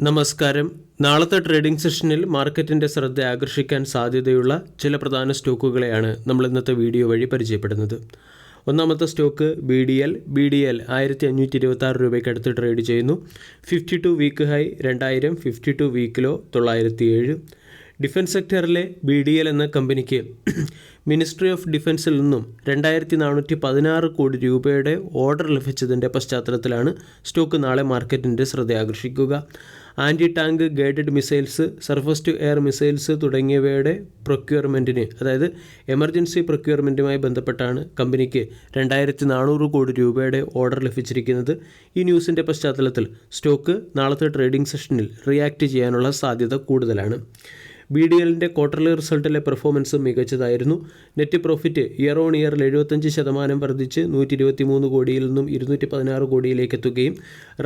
നമസ്കാരം. നാളത്തെ ട്രേഡിംഗ് സെഷനിൽ മാർക്കറ്റിന്റെ ശ്രദ്ധ ആകർഷിക്കാൻ സാധ്യതയുള്ള ചില പ്രധാന സ്റ്റോക്കുകളെയാണ് നമ്മൾ ഇന്നത്തെ വീഡിയോ വഴി പരിചയപ്പെടുന്നത്. ഒന്നാമത്തെ stock B D L. B D L ആയിരത്തി അഞ്ഞൂറ്റി ഇരുപത്തി ആറ് രൂപയ്ക്ക് അടുത്ത് ട്രേഡ് ചെയ്യുന്നു. ഫിഫ്റ്റി ടു വീക്ക് ഹൈ രണ്ടായിരം ഫിഫ്റ്റി ടു വീക്കിലോ തൊള്ളായിരത്തി ഏഴ് ഡിഫൻസ് സെക്ടറിലെ ബി ഡി എൽ എന്ന കമ്പനിക്ക് മിനിസ്ട്രി ഓഫ് ഡിഫൻസിൽ നിന്നും രണ്ടായിരത്തി നാനൂറ്റി പതിനാറ് കോടി രൂപയുടെ ഓർഡർ ലഭിച്ചതിന്റെ പശ്ചാത്തലത്തിലാണ് സ്റ്റോക്ക് നാളെ മാർക്കറ്റിന്റെ ശ്രദ്ധ ആകർഷിക്കുക. Anti tank guided missiles surface to air missiles തുടങ്ങിയവയുടെ പ്രൊക്യൂർമെന്റിന് അതായത് എമർജൻസി പ്രൊക്യൂർമെന്റുമായി ബന്ധപ്പെട്ടാണ് കമ്പനിക്ക് രണ്ടായിരത്തി നാനൂറ് കോടി രൂപയുടെ ഓർഡർ ലഭിച്ചിരിക്കുന്നത്. ഈ ന്യൂസിന്റെ പശ്ചാത്തലത്തിൽ സ്റ്റോക്ക് നാളത്തെ ട്രേഡിംഗ് സെഷനിൽ റിയാക്ട് ചെയ്യാനുള്ള സാധ്യത കൂടുതലാണ്. ബി ഡി എല്ലിന്റെ ക്വാർട്ടർലി റിസൾട്ടിലെ പെർഫോമൻസ് മികച്ചതായിരുന്നു. നെറ്റ് പ്രോഫിറ്റ് ഇയർ ഓൺ ഇയറിൽ എഴുപത്തഞ്ച് ശതമാനം വർദ്ധിച്ച് നൂറ്റി ഇരുപത്തി മൂന്ന് കോടിയിൽ നിന്നും ഇരുന്നൂറ്റി പതിനാറ് കോടിയിലേക്ക് എത്തുകയും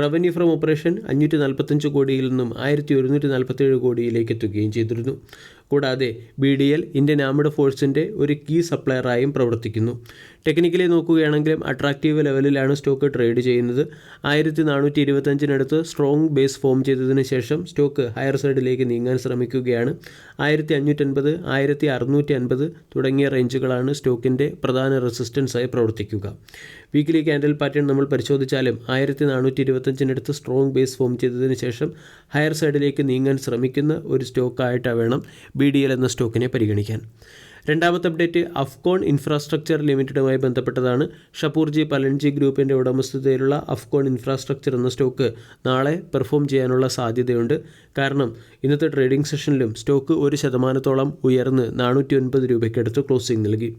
റവന്യൂ ഫ്രം ഓപ്പറേഷൻ അഞ്ഞൂറ്റി നാൽപ്പത്തഞ്ച് കോടിയിൽ നിന്നും ആയിരത്തി ഒരുന്നൂറ്റി നാൽപ്പത്തേഴ് കോടിയിലേക്ക് എത്തുകയും ചെയ്തിരുന്നു. കൂടാതെ B D L Indian armed ഫോഴ്സിന്റെ ഒരു കീ സപ്ലയറായും പ്രവർത്തിക്കുന്നു. ടെക്നിക്കലി നോക്കുകയാണെങ്കിലും അട്രാക്റ്റീവ് ലെവലിലാണ് സ്റ്റോക്ക് ട്രേഡ് ചെയ്യുന്നത്. ആയിരത്തി നാനൂറ്റി ഇരുപത്തഞ്ചിനടുത്ത് സ്ട്രോങ് ബേസ് ഫോം ചെയ്തതിന് ശേഷം സ്റ്റോക്ക് ഹയർ സൈഡിലേക്ക് നീങ്ങാൻ ശ്രമിക്കുകയാണ്. ആയിരത്തി അഞ്ഞൂറ്റൻപത് ആയിരത്തി അറുന്നൂറ്റി അൻപത് തുടങ്ങിയ റേഞ്ചുകളാണ് സ്റ്റോക്കിന്റെ പ്രധാന റെസിസ്റ്റൻസായി പ്രവർത്തിക്കുക. വീക്കിലി ക്യാൻഡൽ പാറ്റേൺ നമ്മൾ പരിശോധിച്ചാലും ആയിരത്തി നാനൂറ്റി ഇരുപത്തഞ്ചിനടുത്ത് സ്ട്രോങ് ബേസ് ഫോം ചെയ്തതിന് ശേഷം ഹയർ സൈഡിലേക്ക് നീങ്ങാൻ ശ്രമിക്കുന്ന ഒരു സ്റ്റോക്കായിട്ട് വേണം ബി ഡി എൽ എന്ന സ്റ്റോക്കിനെ പരിഗണിക്കാൻ. രണ്ടാമത്തെ അപ്ഡേറ്റ് അഫ്കോൺ ഇൻഫ്രാസ്ട്രക്ചർ ലിമിറ്റഡുമായി ബന്ധപ്പെട്ടതാണ്. ഷപ്പൂർജി പലൻജി ഗ്രൂപ്പിന്റെ ഉടമസ്ഥതയിലുള്ള അഫ്കോൺ ഇൻഫ്രാസ്ട്രക്ചർ എന്ന സ്റ്റോക്ക് നാളെ പെർഫോം ചെയ്യാനുള്ള സാധ്യതയുണ്ട്. കാരണം ഇന്നത്തെ ട്രേഡിംഗ് സെഷനിലും സ്റ്റോക്ക് ഒരു ശതമാനത്തോളം ഉയർന്ന് നാനൂറ്റി ഒൻപത് രൂപയ്ക്കടുത്ത് ക്ലോസിംഗ് നൽകി.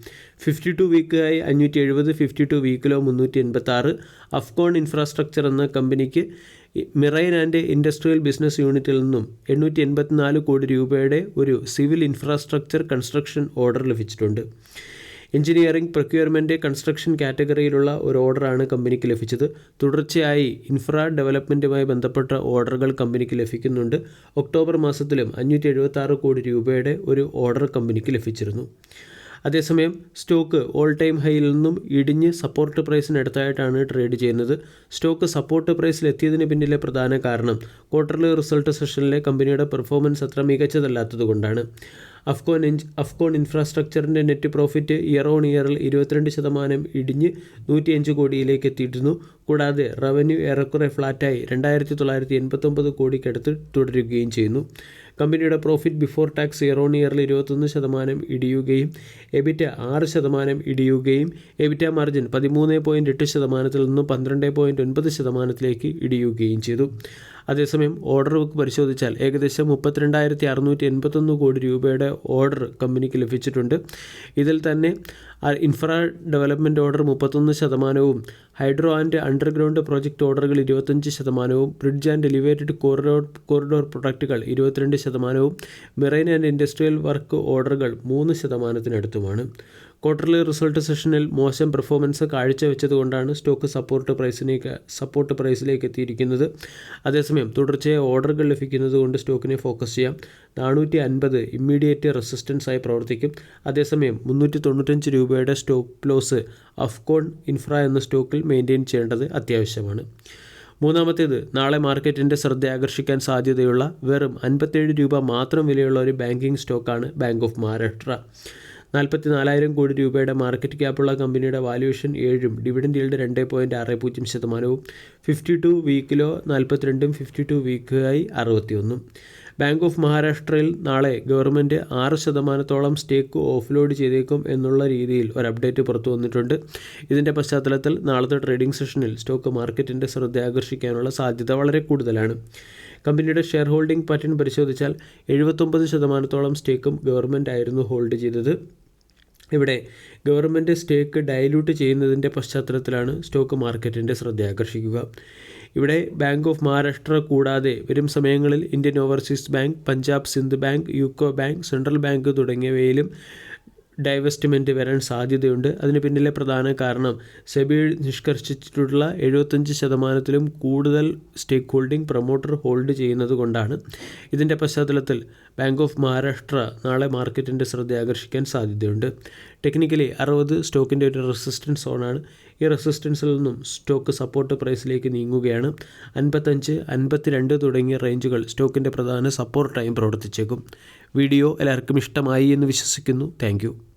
ഫിഫ്റ്റി ടു വീക്കായി അഞ്ഞൂറ്റി എഴുപത് ഫിഫ്റ്റി ടു വീക്കിലോ മുന്നൂറ്റി എൺപത്തി ആറ് അഫ്കോൺ ഇൻഫ്രാസ്ട്രക്ചർ എന്ന കമ്പനിക്ക് മിറൈൻ ആൻഡ് ഇൻഡസ്ട്രിയൽ ബിസിനസ് യൂണിറ്റിൽ നിന്നും എണ്ണൂറ്റി എൺപത്തിനാല് കോടി രൂപയുടെ ഒരു സിവിൽ ഇൻഫ്രാസ്ട്രക്ചർ കൺസ്ട്രക്ഷൻ ഓർഡർ ലഭിച്ചിട്ടുണ്ട്. എഞ്ചിനീയറിംഗ് പ്രൊക്യൂർമെന്റ് കൺസ്ട്രക്ഷൻ കാറ്റഗറിയിലുള്ള ഒരു ഓർഡറാണ് കമ്പനിക്ക് ലഭിച്ചത്. തുടർച്ചയായി ഇൻഫ്രാ ഡെവലപ്മെന്റുമായി ബന്ധപ്പെട്ട ഓർഡറുകൾ കമ്പനിക്ക് ലഭിക്കുന്നുണ്ട്. ഒക്ടോബർ മാസത്തിലും അഞ്ഞൂറ്റി കോടി രൂപയുടെ ഒരു ഓർഡർ കമ്പനിക്ക് ലഭിച്ചിരുന്നു. അതേസമയം സ്റ്റോക്ക് ഓൾ ടൈം ഹൈയിൽ നിന്നും ഇടിഞ്ഞ് സപ്പോർട്ട് പ്രൈസിനടുത്തായിട്ടാണ് ട്രേഡ് ചെയ്യുന്നത്. സ്റ്റോക്ക് സപ്പോർട്ട് പ്രൈസിൽ എത്തിയതിന് പിന്നിലെ പ്രധാന കാരണം ക്വാർട്ടർലി റിസൾട്ട് സെഷനിലെ കമ്പനിയുടെ പെർഫോമൻസ് അത്ര മികച്ചതല്ലാത്തതുകൊണ്ടാണ് അഫ്കോൺ ഇഞ്ച് അഫ്കോൺ ഇൻഫ്രാസ്ട്രക്ചറിന്റെ നെറ്റ് പ്രോഫിറ്റ് ഇയർ ഓൺ ഇയറിൽ ഇരുപത്തിരണ്ട് ശതമാനം ഇടിഞ്ഞ് നൂറ്റിയഞ്ച് കോടിയിലേക്ക് എത്തിയിരുന്നു. കൂടാതെ റവന്യൂ ഏറെക്കുറെ ഫ്ലാറ്റായി രണ്ടായിരത്തി തൊള്ളായിരത്തി എൺപത്തൊമ്പത് കോടിക്കടുത്ത് തുടരുകയും ചെയ്യുന്നു. കമ്പനിയുടെ profit before tax year on ഇയറിൽ ഇരുപത്തൊന്ന് ശതമാനം ഇടിയുകയും എബിറ്റ ആറ് ശതമാനം ഇടിയുകയും എബിറ്റ മാർജിൻ പതിമൂന്ന് പോയിന്റ് എട്ട് ശതമാനത്തിൽ നിന്നും പന്ത്രണ്ട് പോയിന്റ് ഒൻപത് ശതമാനത്തിലേക്ക് ഇടിയുകയും ചെയ്തു. അതേസമയം ഓർഡർ ബുക്ക് പരിശോധിച്ചാൽ ഏകദേശം മുപ്പത്തിരണ്ടായിരത്തി അറുന്നൂറ്റി എൺപത്തൊന്ന് കോടി രൂപയുടെ ഓർഡർ കമ്പനിക്ക് ലഭിച്ചിട്ടുണ്ട്. ഇതിൽ തന്നെ ഇൻഫ്രാ ഡെവലപ്മെന്റ് ഓർഡർ മുപ്പത്തൊന്ന് ശതമാനവും ഹൈഡ്രോ ആൻഡ് അണ്ടർഗ്രൗണ്ട് പ്രോജക്റ്റ് ഓർഡറുകൾ ഇരുപത്തഞ്ച് ശതമാനവും bridge and elevated corridor corridor പ്രൊഡക്റ്റുകൾ ഇരുപത്തിരണ്ട് ശതമാനവും മെറൈൻ ആൻഡ് ഇൻഡസ്ട്രിയൽ വർക്ക് ഓർഡറുകൾ മൂന്ന് ശതമാനത്തിനടുത്തുമാണ്. ക്വാർട്ടർലി റിസൾട്ട് സെഷനിൽ മോശം പെർഫോമൻസ് കാഴ്ചവെച്ചതുകൊണ്ടാണ് സ്റ്റോക്ക് സപ്പോർട്ട് പ്രൈസിനേക്ക് സപ്പോർട്ട് പ്രൈസിലേക്ക് എത്തിയിരിക്കുന്നത്. അതേസമയം തുടർച്ചയായ ഓർഡറുകൾ ലഭിക്കുന്നത് കൊണ്ട് സ്റ്റോക്കിനെ ഫോക്കസ് ചെയ്യാം. നാനൂറ്റി അൻപത് ഇമ്മീഡിയറ്റ് റെസിസ്റ്റൻസ് ആയി പ്രവർത്തിക്കും. അതേസമയം മുന്നൂറ്റി തൊണ്ണൂറ്റഞ്ച് രൂപയുടെ സ്റ്റോപ്പ് ലോസ് അഫ്കോൺ ഇൻഫ്ര എന്ന സ്റ്റോക്കിൽ മെയിന്റെയിൻ ചെയ്യേണ്ടത് അത്യാവശ്യമാണ്. മൂന്നാമത്തേത് നാളെ മാർക്കറ്റിന്റെ ശ്രദ്ധ ആകർഷിക്കാൻ സാധ്യതയുള്ള വെറും അൻപത്തേഴ് രൂപ മാത്രം വിലയുള്ള ഒരു ബാങ്കിംഗ് സ്റ്റോക്കാണ് ബാങ്ക് ഓഫ് മഹാരാഷ്ട്ര നാൽപ്പത്തി നാലായിരം കോടി രൂപയുടെ മാർക്കറ്റ് ക്യാപ്പുള്ള കമ്പനിയുടെ വാല്യുവേഷൻ ഏഴും ഡിവിഡൻഡ് ഈൽഡ് രണ്ട് പോയിന്റ് ആറ് പൂജ്യം ശതമാനവും. ഫിഫ്റ്റി ടു വീക്കിലോ നാൽപ്പത്തിരണ്ടും ഫിഫ്റ്റി ടു വീക്കായി അറുപത്തിയൊന്നും. ബാങ്ക് ഓഫ് മഹാരാഷ്ട്രയിൽ നാളെ ഗവൺമെന്റ് ആറ് ശതമാനത്തോളം സ്റ്റേക്ക് ഓഫ്ലോഡ് ചെയ്തേക്കും എന്നുള്ള രീതിയിൽ ഒരു അപ്ഡേറ്റ് പുറത്തു വന്നിട്ടുണ്ട്. ഇതിന്റെ പശ്ചാത്തലത്തിൽ നാളത്തെ ട്രേഡിംഗ് സെഷനിൽ സ്റ്റോക്ക് മാർക്കറ്റിന്റെ ശ്രദ്ധ ആകർഷിക്കാനുള്ള സാധ്യത വളരെ കൂടുതലാണ്. കമ്പനിയുടെ ഷെയർ ഹോൾഡിംഗ് പാറ്റേൺ പരിശോധിച്ചാൽ എഴുപത്തൊമ്പത് ശതമാനത്തോളം സ്റ്റേക്കും ഗവൺമെന്റ് ആയിരുന്നു ഹോൾഡ് ചെയ്തത്. ഇവിടെ ഗവൺമെന്റ് സ്റ്റേക്ക് ഡയലൂട്ട് ചെയ്യുന്നതിന്റെ പശ്ചാത്തലത്തിലാണ് സ്റ്റോക്ക് മാർക്കറ്റിന്റെ ശ്രദ്ധ ആകർഷിക്കുക. ഇവിടെ ബാങ്ക് ഓഫ് മഹാരാഷ്ട്ര കൂടാതെ വരും സമയങ്ങളിൽ Indian overseas bank Punjab Sind bank UCO bank central bank തുടങ്ങിയവയിലും divestment വരാൻ സാധ്യതയുണ്ട്. അതിന് പിന്നിലെ പ്രധാന കാരണം സെബി നിഷ്കർഷിച്ചിട്ടുള്ള എഴുപത്തഞ്ച് ശതമാനത്തിലും കൂടുതൽ സ്റ്റേക്ക് ഹോൾഡിംഗ് പ്രൊമോട്ടർ ഹോൾഡ് ചെയ്യുന്നത് കൊണ്ടാണ്. ഇതിന്റെ പശ്ചാത്തലത്തിൽ ബാങ്ക് ഓഫ് മഹാരാഷ്ട്ര നാളെ മാർക്കറ്റിന്റെ ശ്രദ്ധ ആകർഷിക്കാൻ സാധ്യതയുണ്ട്. ടെക്നിക്കലി അറുപത് സ്റ്റോക്കിന്റെ ഒരു റെസിസ്റ്റൻസ് സോണാണ് ഈ റെസിസ്റ്റൻസിൽ നിന്നും സ്റ്റോക്ക് സപ്പോർട്ട് പ്രൈസിലേക്ക് നീങ്ങുകയാണ്. അൻപത്തഞ്ച് അൻപത്തിരണ്ട് തുടങ്ങിയ റേഞ്ചുകൾ സ്റ്റോക്കിന്റെ പ്രധാന സപ്പോർട്ടായും പ്രവർത്തിച്ചേക്കും. വീഡിയോ എല്ലാവർക്കും ഇഷ്ടമായി എന്ന് വിശ്വസിക്കുന്നു. താങ്ക്